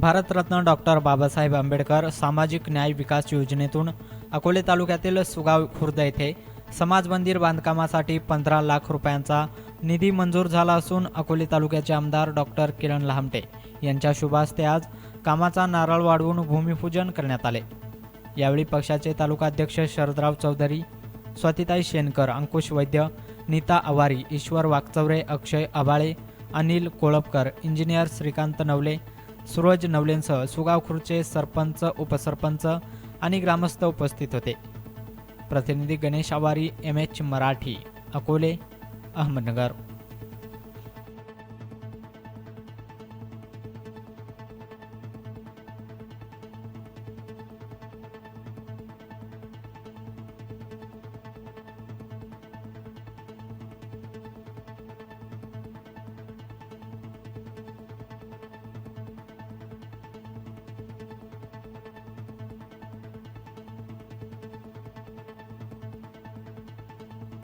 Bharat Ratna doctor Babasaheb Ambedkar सामाजिक न्याय विकास योजनेतून अकोले तालुक्यातील सुगाव खुर्द येथे समाज मंदिर बांधकामासाठी पंधरा लाख रुपयांचा निधी मंजूर झाला असून अकोले तालुक्याचे आमदार डॉक्टर किरण लहामटे यांच्या शुभास्ते आज कामाचा नारळ वाढवून भूमिपूजन करण्यात आले. यावेळी पक्षाचे तालुका अध्यक्ष शरदराव चौधरी स्वातिताई शेनकर अंकुश वैद्य नीता आवारी ईश्वर वाकचौरे अक्षय आबाळे अनिल कोळपकर इंजिनियर श्रीकांत नवले सूरज नवलेंसह सुगाव खुर्चे सरपंच उपसरपंच आणि ग्रामस्थ उपस्थित होते. प्रतिनिधी गणेश आवारी एम एच मराठी अकोले अहमदनगर.